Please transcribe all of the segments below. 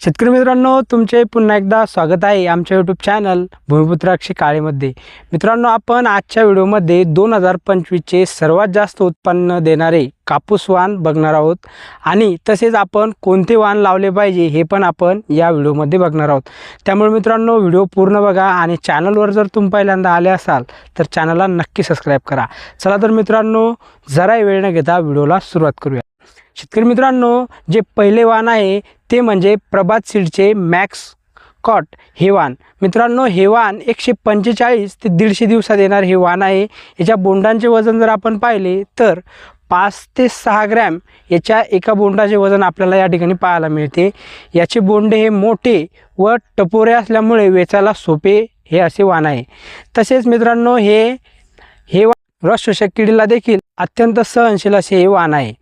शेतकरी मित्रांनो तुमचे पुन्हा एकदा स्वागत आहे आमच्या यूट्यूब चॅनल भूमिपुत्राक्षी काळेमध्ये. मित्रांनो आपण आजच्या व्हिडिओमध्ये दोन हजार पंचवीसचे सर्वात जास्त उत्पन्न देणारे कापूस वाण बघणार आहोत. आणि तसेच आपण कोणते वाण लावले पाहिजे हे पण आपण या व्हिडिओमध्ये बघणार आहोत. त्यामुळे मित्रांनो व्हिडिओ पूर्ण बघा आणि चॅनलवर जर तुम्ही पहिल्यांदा आले असाल तर चॅनलला नक्की सबस्क्राईब करा. चला तर मित्रांनो जराही वेळ न घेता व्हिडिओला सुरुवात करूया. शेतकरी मित्रांनो जे पहिले वाण आहे ते म्हणजे प्रभात सीडचे मॅक्स कॉट हे वाहन. मित्रांनो हे वाण एकशे पंचेचाळीस ते दीडशे दिवसात येणार हे वाण आहे. याच्या बोंडांचे वजन जर आपण पाहिले तर पाच ते सहा ग्रॅम याच्या एका बोंडाचे वजन आपल्याला या ठिकाणी पाहायला मिळते. याचे बोंडे हे मोठे व टपोरे असल्यामुळे वेचायला सोपे हे असे वाण आहे. तसेच मित्रांनो हे हे वा रस शोषक किडीला देखील अत्यंत सहनशील असे हे वाण आहे.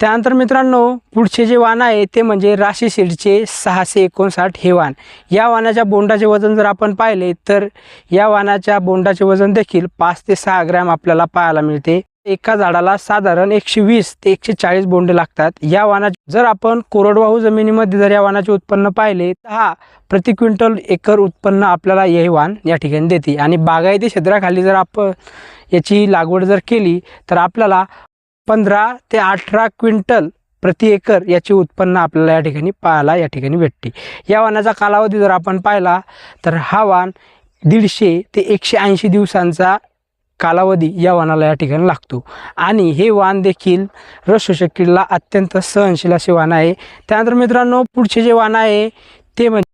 त्यानंतर मित्रांनो पुढचे जे वाण आहे ते म्हणजे राशी सीडचे सहाशे एकोणसाठ हे वाण. या वाणाच्या बोंडाचे वजन जर आपण पाहिले तर या वाणाच्या बोंडाचे वजन देखील पाच ते सहा ग्रॅम आपल्याला पाहायला मिळते. एका झाडाला साधारण एकशे वीस ते एकशे चाळीस बोंडे लागतात. या वाणा जर आपण कोरडवाहू जमिनीमध्ये जर या वाणाचे उत्पन्न पाहिले तर हा प्रति क्विंटल एकर उत्पन्न आपल्याला हे वाण या ठिकाणी देते. आणि बागायती क्षेत्राखाली जर आपण याची लागवड जर केली तर आपल्याला पंधरा ते अठरा क्विंटल प्रति एकर याचे उत्पन्न आपल्याला या ठिकाणी पाहायला या ठिकाणी भेटते. या वानाचा कालावधी जर आपण पाहिला तर हा वाण दीडशे ते एकशे ऐंशी दिवसांचा कालावधी या वानाला या ठिकाणी लागतो. आणि हे वाण देखील रस किडला अत्यंत सहनशील असे वाण आहे. त्यानंतर मित्रांनो पुढचे जे वाण आहे ते म्हणजे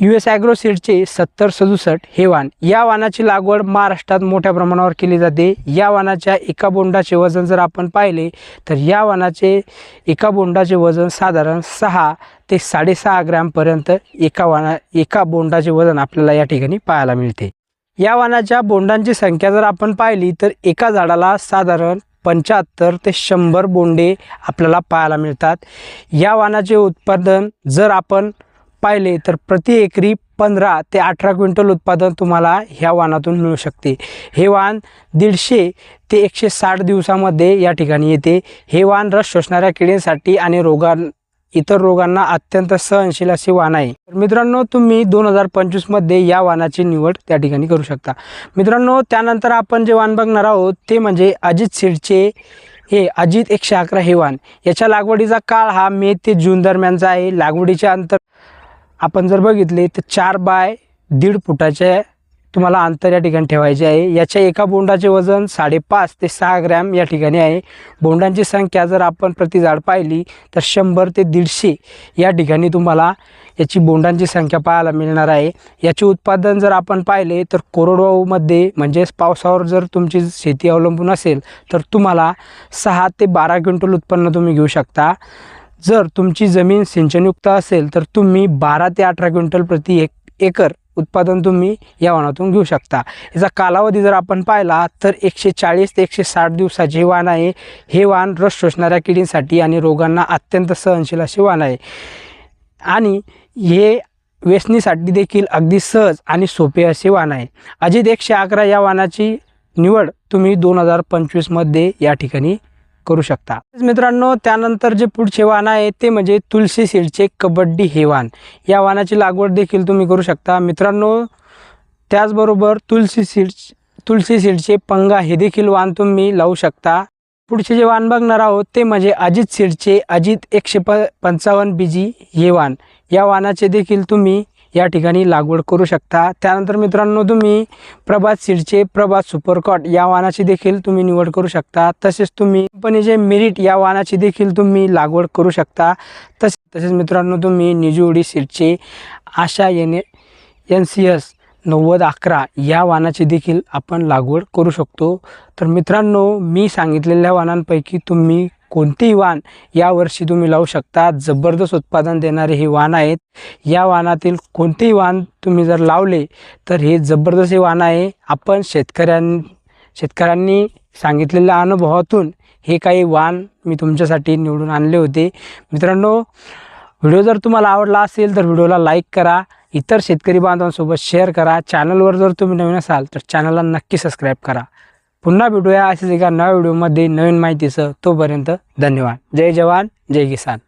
यू एस ॲग्रोसीडचे सत्तर सदुसष्ट हे वाण. या वाणाची लागवड महाराष्ट्रात मोठ्या प्रमाणावर केली जाते. या वाणाच्या एका बोंडाचे वजन जर आपण पाहिले तर या वाणाचे एका बोंडाचे वजन साधारण सहा ते साडेसहा ग्रॅमपर्यंत एका वाणा एका बोंडाचे वजन आपल्याला या ठिकाणी पाहायला मिळते. या वाणाच्या बोंडांची संख्या जर आपण पाहिली तर एका झाडाला साधारण पंच्याहत्तर ते शंभर बोंडे आपल्याला पाहायला मिळतात. या वाणाचे उत्पादन जर आपण पाहिले तर प्रति एकरी पंधरा ते अठरा क्विंटल उत्पादन तुम्हाला ह्या वाणातून मिळू शकते. हे वाण दीडशे ते एकशे साठ दिवसामध्ये या ठिकाणी येते. हे वाण रस शोषणाऱ्या किडींसाठी आणि रोगां इतर रोगांना अत्यंत सहनशील असे वाण आहे. मित्रांनो तुम्ही दोन हजार पंचवीसमध्ये या वाणाची निवड त्या ठिकाणी करू शकता. मित्रांनो त्यानंतर आपण जे वाण बघणार आहोत ते म्हणजे अजित सीडचे हे अजित एकशे अकरा हे वाण याच्या लागवडीचा काळ हा मे ते जून दरम्यानचा आहे. लागवडीच्या अंतर आपण जर बघितले तर चार बाय दीड फुटाचे तुम्हाला अंतर या ठिकाणी ठेवायचे आहे. याच्या एका बोंडाचे वजन साडेपाच ते सहा ग्रॅम या ठिकाणी आहे. बोंडांची संख्या जर आपण प्रति झाड पाहिली तर शंभर ते दीडशे या ठिकाणी तुम्हाला याची बोंडांची संख्या पाहायला मिळणार आहे. याचे उत्पादन जर आपण पाहिले तर कोरडवाहूमध्ये म्हणजेच पावसावर जर तुमची शेती अवलंबून असेल तर तुम्हाला सहा ते बारा क्विंटल उत्पन्न तुम्ही घेऊ शकता. जर तुमची जमीन सिंचनयुक्त असेल तर तुम्ही बारा ते अठरा क्विंटल प्रति एक एकर उत्पादन तुम्ही या वाणातून घेऊ शकता. याचा कालावधी जर आपण पाहिला तर एकशे चाळीस ते एकशे साठ दिवसाचे वाण आहे. हे वाण रस शोषणाऱ्या किडींसाठी आणि रोगांना अत्यंत सहनशील असे वाण आहे. आणि हे वेचणीसाठी देखील अगदी सहज आणि सोपे असे वाण आहे. अजित एकशे अकरा या वाणाची निवड तुम्ही दोन हजार पंचवीसमध्ये या ठिकाणी करू शकता. मित्रांनो त्यानंतर जे पुढचे वाण आहे ते म्हणजे तुलसी सीडचे कबड्डी हे वाण या वाणाची लागवड देखील तुम्ही करू शकता. मित्रांनो त्याचबरोबर तुलसी सीड तुलसी सीडचे पंगा हे देखील वाण तुम्ही लावू शकता. पुढचे जे वाण बघणार आहोत ते म्हणजे अजित सीडचे अजित एकशे प पंचावन्न बीजी हे वाण या वाणाचे देखील तुम्ही या ठिकाणी लागवड करू शकता. त्यानंतर मित्रांनो तुम्ही प्रभात सीडचे प्रभात सुपरकॉट या वाहनाची देखील तुम्ही निवड करू शकता. तसेच तुम्ही कंपनीचे मेरिट या वाहनाची देखील तुम्ही लागवड करू शकता. तसे तसेच मित्रांनो तुम्ही निजुडी सीडचे आशा एन एन सी एस नव्वद अकरा या वाहनाची देखील आपण लागवड करू शकतो. तर मित्रांनो मी सांगितलेल्या वाहनांपैकी तुम्ही कोणतेही वाण यावर्षी तुम्ही लावू शकता. जबरदस्त उत्पादन देणारे हे वाण आहेत. या वाणातील कोणतेही वाण तुम्ही जर लावले तर हे जबरदस्त हे वाण आहे. आपण शेतकऱ्यां शेतकऱ्यांनी सांगितलेल्या अनुभवातून हे काही वाण मी तुमच्यासाठी निवडून आणले होते. मित्रांनो व्हिडिओ जर तुम्हाला आवडला असेल तर व्हिडिओला लाईक करा. इतर शेतकरी बांधवांसोबत शेअर करा. चॅनलवर जर तुम्ही नवीन असाल तर चॅनलला नक्की सबस्क्राईब करा. पुन्हा भेटूया अशाच एका नव्या व्हिडिओमध्ये. नवीन माहितीसह तोपर्यंत धन्यवाद. जय जवान जय किसान.